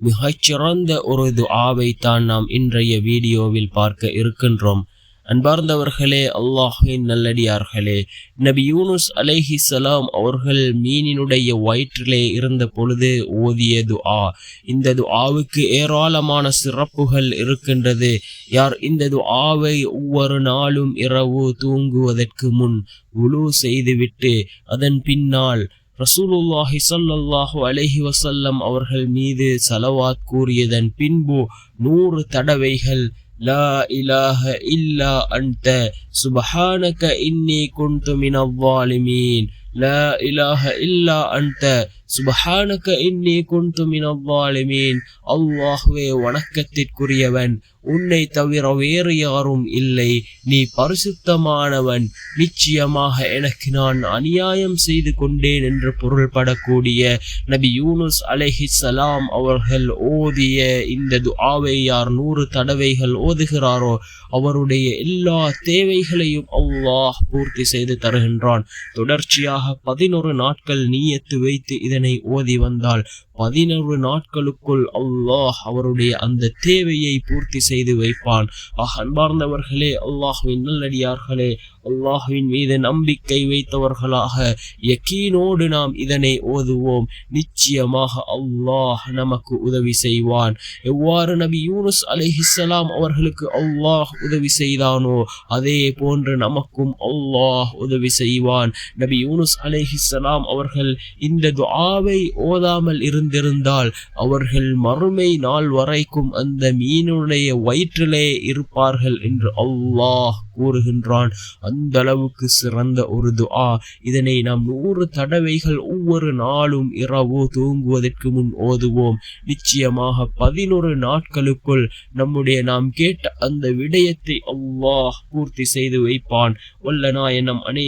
மிகச்சிறந்த ஒரு துஆவை தான் நாம் இன்றைய வீடியோவில் பார்க்க இருக்கின்றோம். அன்பார்ந்தவர்களே அல்லாஹின் நல்லடியார்களே நபி யூனுஸ் அலைஹி சலாம் அவர்கள் மீனினுடைய வயிற்றிலே இருந்த பொழுது ஓதிய துஆ. இந்த துஆவுக்கு ஏராளமான சிறப்புகள் இருக்கின்றது. யார் இந்த துஆவை ஒவ்வொரு நாளும் இரவு தூங்குவதற்கு முன் உழு செய்துவிட்டு அதன் பின்னால் ரசூலுல்லாஹி சல்லாஹூ அலஹி வசல்லம் அவர்கள் மீது சலவாத் கூறியதன் பின்பு நூறு தடவைகள் லா இலாஹ இல்லா அன்ட சுபஹானக இன்னி குண்டு மினவ்வாலிமீன் லா இலாஹ இல்லா அன்ட சுபஹானக இன்னி குண்டு மினவாலிமீன் அல்லாஹ்வே வணக்கத்திற்குரியவன் உன்னை தவிர வேறு யாரும் இல்லை. நீ பரிசுத்தமானவன். நிச்சயமாக எனக்கு நான் அநியாயம் செய்து கொண்டேன் என்று பொருள்படக்கூடிய நபி யூனுஸ் அலஹி சலாம் அவர்கள் ஓதிய இந்த துஆவை யார் நூறு தடவைகள் ஓதுகிறாரோ அவருடைய எல்லா தேவைகளையும் அல்லாஹ் பூர்த்தி செய்து தருகின்றான். தொடர்ச்சியாக பதினொரு நாட்கள் நீயத்து வைத்து இதை ஓதி வந்தால் பதினொரு நாட்களுக்குள் அல்லாஹ் அவருடைய அந்த தேவையை பூர்த்தி செய்து வைப்பான். அன்பார்ந்தவர்களே அல்லாஹுவின் நல்லடியார்களே அல்லாஹுவின் மீது நம்பிக்கை வைத்தவர்களாக யக்கீனோடு நாம் இதனை ஓதுவோம். நிச்சயமாக அல்லாஹ் நமக்கு உதவி செய்வான். எவ்வாறு நபி யூனுஸ் அலிஹிஸ்லாம் அவர்களுக்கு அல்லாஹ் உதவி செய்தானோ அதே போன்று நமக்கும் அல்லாஹ் உதவி செய்வான். நபி யூனுஸ் அலிஹிஸ்லாம் அவர்கள் இந்த துஆவை ஓதாமல் இருந்திருந்தால் அவர்கள் மறுமை நாள் வரைக்கும் அந்த மீனுடைய வயிற்றிலே இருப்பார்கள் என்று அல்லாஹ் கூறுகின்றான். அந்த அளவுக்கு சிறந்த ஒரு துஆ. இதனை நாம் நூறு தடவைகள் ஒவ்வொரு நாளும் இரவு தூங்குவதற்கு முன் ஓதுவோம். நிச்சயமாக பதினொரு நாட்களுக்குள் நம்முடைய நாம் கேட்ட அந்த விடயத்தை அல்லாஹ் பூர்த்தி செய்து வைப்பான். வல்ல நாயனம் அனை